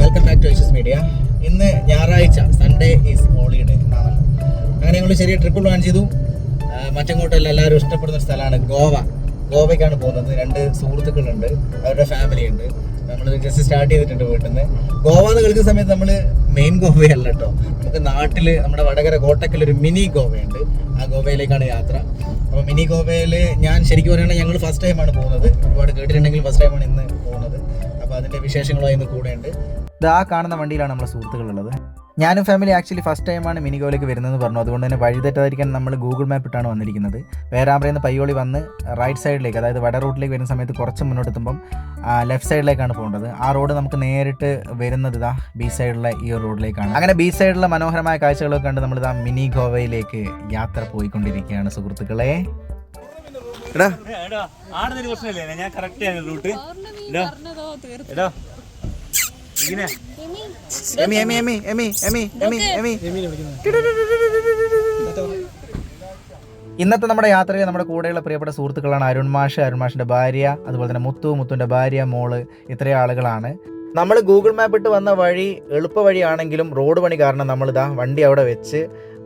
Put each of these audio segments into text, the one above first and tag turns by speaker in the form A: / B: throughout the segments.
A: Welcome back to Aisha's media ഇന്ന് ഞായറാഴ്ച Sunday is holiday എന്നാണല്ലോ അങ്ങനെ ഞങ്ങൾ ചെറിയ ട്രിപ്പ് പ്ലാൻ ചെയ്തു. മറ്റങ്ങോട്ടല്ല എല്ലാവരും ഇഷ്ടപ്പെടുന്ന സ്ഥലമാണ് ഗോവ. ഗോവയ്ക്കാണ് പോകുന്നത്. രണ്ട് സുഹൃത്തുക്കളുണ്ട്. അവരുടെ ഫാമിലി ഉണ്ട്. നമ്മൾ ജസ്റ്റ് സ്റ്റാർട്ട് ചെയ്തിട്ടുണ്ട് വീട്ടിൽ നിന്ന് ഗോവ എന്ന് കേൾക്കുന്ന സമയത്ത് നമ്മൾ മെയിൻ ഗോവയല്ല കേട്ടോ നമുക്ക് നാട്ടിൽ നമ്മുടെ വടകര കോട്ടക്കൽ ഒരു മിനി ഗോവയുണ്ട്. ആ ഗോവയിലേക്കാണ് യാത്ര. അപ്പോൾ മിനി ഗോവയിൽ ഞാൻ ശരിക്കും പറയുകയാണെങ്കിൽ ഞങ്ങൾ ഫസ്റ്റ് ടൈമാണ് പോകുന്നത്. ഒരുപാട് കേട്ടിട്ടുണ്ടെങ്കിൽ ഫസ്റ്റ് ടൈമാണ് ഇന്ന് പോകുന്നത്. അപ്പോൾ അതിന്റെ വിശേഷങ്ങളുമായി ഇന്ന് കൂടെയുണ്ട്. ഇതാ കാണുന്ന വണ്ടിയിലാണ് നമ്മളെ സുഹൃത്തുക്കളുള്ളത്. ഞാനും ഫാമിലി ആക്ച്വലി ഫസ്റ്റ് ടൈമാണ് മിനി വരുന്നത് വരുന്നതെന്ന് പറഞ്ഞു. അതുകൊണ്ട് തന്നെ വഴി തെറ്റാതിരിക്കാൻ നമ്മൾ ഗൂഗിൾ മാപ്പ് ഇട്ടാണ് വന്നിരിക്കുന്നത്. വേറാമ്പ്രയിൽ നിന്ന് പയ്യോളി വന്ന് റൈറ്റ് സൈഡിലേക്ക് അതായത് വട റൂട്ടിലേക്ക് വരുന്ന സമയത്ത് കുറച്ച് മുന്നോട്ട് എത്തുമ്പം ലെഫ്റ്റ് സൈഡിലേക്കാണ് പോകേണ്ടത്. ആ റോഡ് നമുക്ക് നേരിട്ട് വരുന്നത് ഇതാ ബി സൈഡിലെ ഈ റോഡിലേക്കാണ് അങ്ങനെ ബി സൈഡിലെ മനോഹരമായ കാഴ്ചകളൊക്കെ കണ്ട് നമ്മൾ ഇതാ മിനി ഗോവയിലേക്ക് യാത്ര പോയിക്കൊണ്ടിരിക്കുകയാണ് സുഹൃത്തുക്കളെ. എടാ.
B: എടാ ആടുന്നൊരു പ്രശ്നമില്ലേ? ഞാൻ കറക്റ്റ് ആണ് റൂട്ട് എടാ. എടാ.
A: എമി എമി എമി എമി എമി എമി എമി ഇന്നത്തെ നമ്മുടെ യാത്രയിൽ നമ്മുടെ കൂടെയുള്ള പ്രിയപ്പെട്ട സുഹൃത്തുക്കളാണ് അരുൺ മാഷ് അരുൺ മാഷിന്റെ ഭാര്യ അതുപോലെ തന്നെ മുത്തു മുത്തുവിന്റെ ഭാര്യ മോൾ ഇത്രയും ആളുകളാണ് നമ്മൾ ഗൂഗിൾ മാപ്പ് ഇട്ട് വന്ന വഴി എളുപ്പ വഴിയാണെങ്കിലും റോഡ് പണി കാരണം നമ്മൾ ഇതാ വണ്ടി അവിടെ വെച്ച്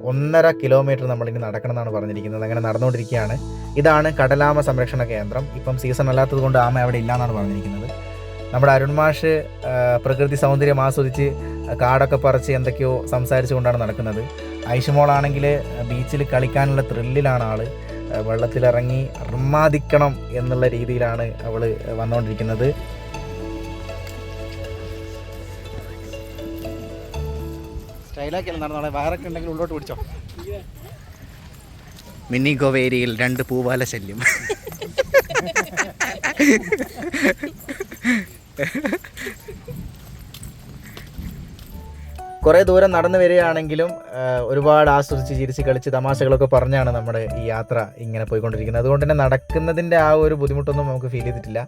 A: ഒന്നര കിലോമീറ്റർ നമ്മൾ ഇനി നടക്കണം എന്നാണ് പറഞ്ഞിരിക്കുന്നത് അങ്ങനെ നടന്നുകൊണ്ടിരിക്കുകയാണ് ഇതാണ് കടലാമ സംരക്ഷണ കേന്ദ്രം ഇപ്പം സീസൺ അല്ലാത്തത് കൊണ്ട് ആമ അവിടെ ഇല്ല എന്നാണ് പറഞ്ഞിരിക്കുന്നത് നമ്മുടെ അരുൺ മാഷ് പ്രകൃതി സൗന്ദര്യം ആസ്വദിച്ച് കാടൊക്കെ പറിച്ച് എന്തൊക്കെയോ സംസാരിച്ചു കൊണ്ടാണ് നടക്കുന്നത്. ഐഷമോളാണെങ്കിൽ ബീച്ചിൽ കളിക്കാനുള്ള ത്രില്ലിലാണ് ആൾ. ആ, വെള്ളത്തിലിറങ്ങി അർമാദിക്കണം എന്നുള്ള രീതിയിലാണ് അവൾ വന്നുകൊണ്ടിരിക്കുന്നത് സ്റ്റൈലാക്കിയല്ല നടന്നാളെ വയറൊക്കെ ഉണ്ടെങ്കിൽ ഉള്ളോട്ട് പിടിച്ചോ. മിനി ഗോവേരിയിൽ രണ്ട് പൂവാല ശല്യം. കുറേ ദൂരം നടന്നു വരികയാണെങ്കിലും ഒരുപാട് ആസ്വദിച്ച് ചിരിച്ച് കളിച്ച് തമാശകളൊക്കെ പറഞ്ഞാണ് നമ്മുടെ ഈ യാത്ര ഇങ്ങനെ പോയിക്കൊണ്ടിരിക്കുന്നത്. അതുകൊണ്ട് തന്നെ നടക്കുന്നതിന്റെ ആ ഒരു ബുദ്ധിമുട്ടൊന്നും നമുക്ക് ഫീൽ ചെയ്തിട്ടില്ല.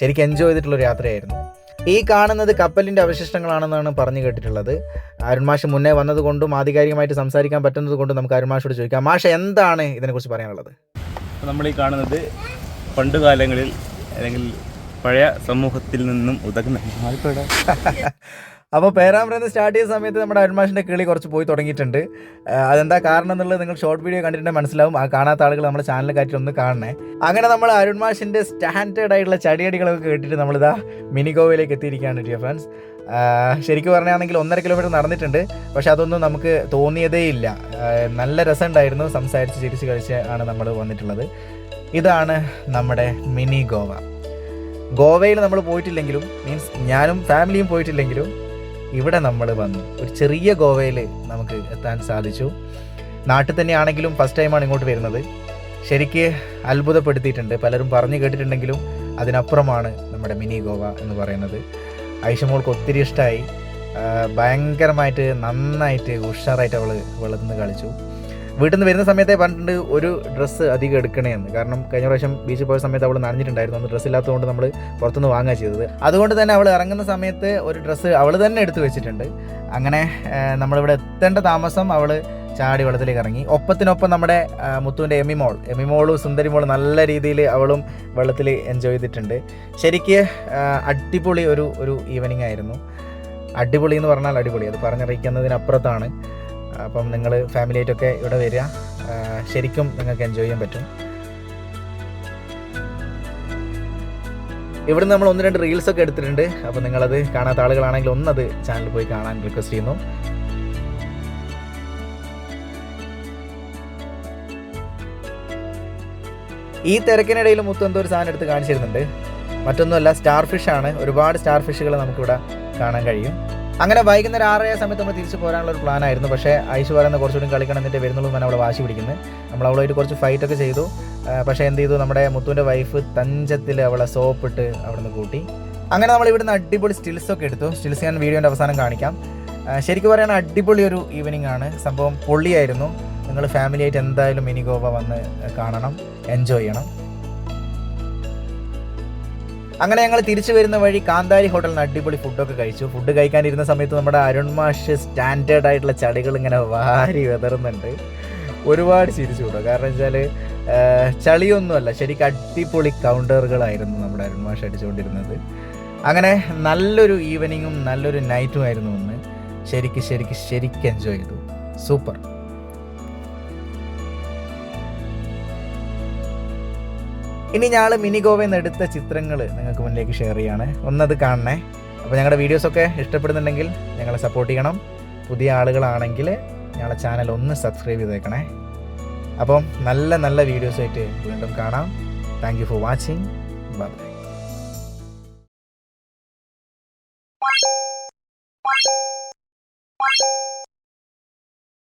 A: ശരിക്കും എൻജോയ് ചെയ്തിട്ടുള്ളൊരു യാത്രയായിരുന്നു. ഈ കാണുന്നത് കപ്പലിന്റെ അവശിഷ്ടങ്ങളാണെന്നാണ് പറഞ്ഞു കേട്ടിട്ടുള്ളത്. അരുൺമാഷ് മുന്നേ വന്നതുകൊണ്ടും ആധികാരികമായിട്ട് സംസാരിക്കാൻ പറ്റുന്നത് കൊണ്ടും നമുക്ക് അരുൺമാഷോട് ചോദിക്കാം. മാഷ എന്താണ് ഇതിനെക്കുറിച്ച് പറയാനുള്ളത്?
B: നമ്മൾ ഈ കാണുന്നത് പണ്ട് കാലങ്ങളിൽ അല്ലെങ്കിൽ പഴയ സമൂഹത്തിൽ നിന്നും ഉതകുന്ന.
A: അപ്പോൾ പേരാമ്പ്രന്ന് സ്റ്റാർട്ട് ചെയ്ത സമയത്ത് നമ്മുടെ അരുൺമാഷിന്റെ കിളി കുറച്ച് പോയി തുടങ്ങിയിട്ടുണ്ട്. അതെന്താ കാരണം എന്നുള്ളത് നിങ്ങൾ ഷോർട്ട് വീഡിയോ കണ്ടിട്ടുണ്ടെങ്കിൽ മനസ്സിലാവും. ആ കാണാത്ത ആളുകൾ നമ്മുടെ ചാനൽ കാറ്റി ഒന്ന് കാണണേ. അങ്ങനെ നമ്മൾ അരുൺമാഷിന്റെ സ്റ്റാൻഡേർഡ് ആയിട്ടുള്ള ചടിയടികളൊക്കെ കേട്ടിട്ട് നമ്മളിതാ മിനി ഗോവയിലേക്ക് എത്തിയിരിക്കുകയാണ് ഡിയർ ഫ്രണ്ട്സ് ശരിക്കും പറഞ്ഞാണെങ്കിൽ ഒന്നര കിലോമീറ്റർ നടന്നിട്ടുണ്ട്. പക്ഷെ അതൊന്നും നമുക്ക് തോന്നിയതേ ഇല്ല. നല്ല രസമുണ്ടായിരുന്നു. സംസാരിച്ച് ചിരിച്ച് കളിച്ച് ആണ് നമ്മൾ വന്നിട്ടുള്ളത്. ഇതാണ് നമ്മുടെ മിനി ഗോവ. ഗോവയിൽ നമ്മൾ പോയിട്ടില്ലെങ്കിലും മീൻസ് ഞാനും ഫാമിലിയും പോയിട്ടില്ലെങ്കിലും ഇവിടെ നമ്മൾ വന്നു. ഒരു ചെറിയ ഗോവയിൽ നമുക്ക് എത്താൻ സാധിച്ചു. നാട്ടിൽ തന്നെയാണെങ്കിലും ഫസ്റ്റ് ടൈമാണ് ഇങ്ങോട്ട് വരുന്നത്. ശരിക്ക് അത്ഭുതപ്പെടുത്തിയിട്ടുണ്ട്. പലരും പറഞ്ഞു കേട്ടിട്ടുണ്ടെങ്കിലും അതിനപ്പുറമാണ് നമ്മുടെ മിനി ഗോവ എന്ന് പറയുന്നത്. ഐഷമോൾക്ക് ഒത്തിരി ഇഷ്ടമായി ഭയങ്കരമായിട്ട് നന്നായിട്ട് ഉഷാറായിട്ട് അവൾ വെള്ളത്തിൽ നിന്ന് കളിച്ചു. വീട്ടിൽ നിന്ന് വരുന്ന സമയത്തെ പറഞ്ഞിട്ടുണ്ട് ഒരു ഡ്രസ്സ് അധികം എടുക്കണേന്ന്. കാരണം കഴിഞ്ഞ പ്രാവശ്യം ബീച്ചിൽ പോയ സമയത്ത് അവൾ നനഞ്ഞിട്ടുണ്ടായിരുന്നു. അന്ന് ഡ്രസ്സ് ഇല്ലാത്തതുകൊണ്ട് നമ്മൾ പുറത്തുനിന്ന് വാങ്ങുക ചെയ്തത്. അതുകൊണ്ട് തന്നെ അവൾ ഇറങ്ങുന്ന സമയത്ത് ഒരു ഡ്രസ്സ് അവൾ തന്നെ എടുത്തു വെച്ചിട്ടുണ്ട്. അങ്ങനെ നമ്മളിവിടെ എത്തേണ്ട താമസം അവൾ ചാടി വെള്ളത്തിലേക്ക് ഇറങ്ങി. ഒപ്പത്തിനൊപ്പം നമ്മുടെ മുത്തുവിന്റെ എമി മോൾ. എമി മോളും സുന്ദരി മോൾ നല്ല രീതിയിൽ അവളും വെള്ളത്തിൽ എൻജോയ് ചെയ്തിട്ടുണ്ട്. ശരിക്ക് അടിപൊളി ഒരു ഒരു ഈവനിങ് ആയിരുന്നു. അടിപൊളി എന്ന് പറഞ്ഞാൽ അടിപൊളി. അത് പറഞ്ഞറിയിക്കുന്നതിനപ്പുറത്താണ്. അപ്പം നിങ്ങൾ ഫാമിലി ഫാമിലിയായിട്ടൊക്കെ ഇവിടെ വരിക. ശരിക്കും നിങ്ങൾക്ക് എൻജോയ് ചെയ്യാൻ പറ്റും. ഇവിടെ നമ്മൾ ഒന്ന് രണ്ട് റീൽസ് ഒക്കെ എടുത്തിട്ടുണ്ട്. അപ്പോൾ നിങ്ങളത് കാണാത്ത ആളുകളാണെങ്കിൽ ഒന്നത് ചാനൽ പോയി കാണാൻ റിക്വസ്റ്റ് ചെയ്യുന്നു. ഈ തിരക്കിനിടയിൽ മുത്ത് എന്തോ ഒരു സാധനം എടുത്ത് കാണിച്ചിരുന്നുണ്ട്. മറ്റൊന്നുമല്ല സ്റ്റാർ ഫിഷ് ആണ്. ഒരുപാട് സ്റ്റാർ ഫിഷുകൾ നമുക്കിവിടെ കാണാൻ കഴിയും. അങ്ങനെ വൈകുന്നേരം ആറര സമയത്ത് നമ്മൾ തിരിച്ചു പോരാനുള്ള ഒരു പ്ലാനായിരുന്നു. പക്ഷേ ഐശു പറയുന്ന കുറച്ചുകൂടി കളിക്കണം എന്നിട്ട് വരുന്നുള്ളൂ എന്നാണ് അവളെ വാശി പിടിക്കുന്നത്. നമ്മൾ അവളുമായിട്ട് കുറച്ച് ഫൈറ്റൊക്കെ ചെയ്തു. പക്ഷേ എന്ത് ചെയ്തു? നമ്മുടെ മുത്തുവിന്റെ വൈഫ് തഞ്ചത്തിൽ അവളെ സോപ്പിട്ട് അവിടെ നിന്ന് കൂട്ടി. അങ്ങനെ നമ്മൾ ഇവിടുന്ന് അടിപൊളി സ്റ്റിൽസൊക്കെ എടുത്തു. സ്റ്റിൽസ് ഞാൻ വീഡിയോന്റെ അവസാനം കാണിക്കാം. ശരിക്കും പറയുകയാണെങ്കിൽ അടിപൊളി ഒരു ഈവനിങ് ആണ്. സംഭവം പൊള്ളിയായിരുന്നു. നിങ്ങൾ ഫാമിലിയായിട്ട് എന്തായാലും മിനി ഗോവ വന്ന് കാണണം എൻജോയ് ചെയ്യണം. അങ്ങനെ ഞങ്ങൾ തിരിച്ചു വരുന്ന വഴി കാന്താരി ഹോട്ടലിന് അടിപൊളി ഫുഡൊക്കെ കഴിച്ചു. ഫുഡ് കഴിക്കാനിരുന്ന സമയത്ത് നമ്മുടെ അരുൺ മാഷ് സ്റ്റാൻഡേർഡ് ആയിട്ടുള്ള ചളികൾ ഇങ്ങനെ വാരി വിതറുന്നുണ്ട്. ഒരുപാട് ചിരിച്ചു കൂട്ടോ കാരണം വെച്ചാൽ ചളിയൊന്നുമല്ല ശരിക്കും അടിപൊളി കൗണ്ടറുകളായിരുന്നു നമ്മുടെ അരുൺ മാഷ് അടിച്ചുകൊണ്ടിരുന്നത്. അങ്ങനെ നല്ലൊരു ഈവനിങ്ങും നല്ലൊരു നൈറ്റും ആയിരുന്നു ഒന്ന് ശരിക്ക് ശരിക്ക് ശരിക്കും എൻജോയ് ചെയ്തു. സൂപ്പർ ഇനി ഞങ്ങൾ മിനി ഗോവയിൽ നിന്ന് എടുത്ത ചിത്രങ്ങൾ നിങ്ങൾക്ക് മുന്നിലേക്ക് ഷെയർ ചെയ്യാണ്. ഒന്നത് കാണണേ. അപ്പോൾ ഞങ്ങളുടെ വീഡിയോസൊക്കെ ഇഷ്ടപ്പെടുന്നുണ്ടെങ്കിൽ ഞങ്ങളെ സപ്പോർട്ട് ചെയ്യണം. പുതിയ ആളുകളാണെങ്കിൽ ഞങ്ങളുടെ ചാനൽ ഒന്ന് സബ്സ്ക്രൈബ് ചെയ്തേക്കണേ. അപ്പം നല്ല നല്ല വീഡിയോസായിട്ട് വീണ്ടും കാണാം. Thank you for watching bye